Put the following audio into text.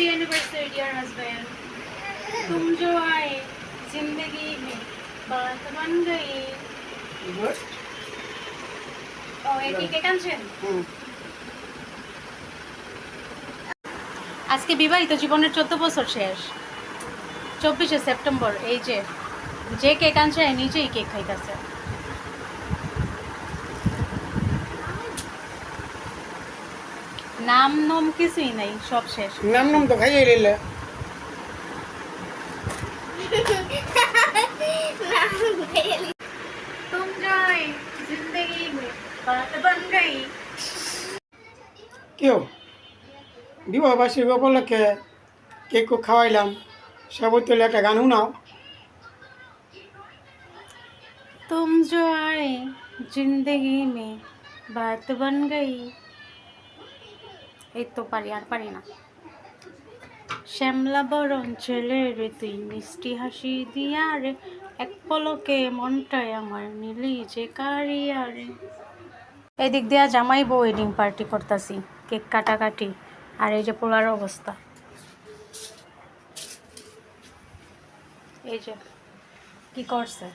Happy anniversary dear husband तुम जो आए जिंदगी में बात बन गई ও এই কি কেক আনছেন হুম আজকে বিবাহিত জীবনের চোদ্দ বছর শেষ চব্বিশে সেপ্টেম্বর এই যে যে কেক আনছে নিজেই কেক খাইতেছে নাম নম কিছুই নাই সব শেষ নাম নাম তো খাইয়ে নিলে तुम जो आए जिंदगी में बात बन गई কেউ বিবাহবার্ষিকী উপলক্ষে কেক কুক খাওয়াইলাম সবাই তুলে একটা গান শুনাও तुम जो आए जिंदगी में बात बन गई এই তো পারি, আর পারি না। শ্যামলা বরণ ছেলে রে, তুই মিষ্টি হাসি দিয়া রে, এক পলকে মনটায় আমার নিলি যে কারিয়া রে। এদিক দিয়া জামাই বউ ওয়েডিং পার্টি করতেছি, কেক কাটাকাটি, আর এই যে পোলার অবস্থা। এই যে, কি করছে?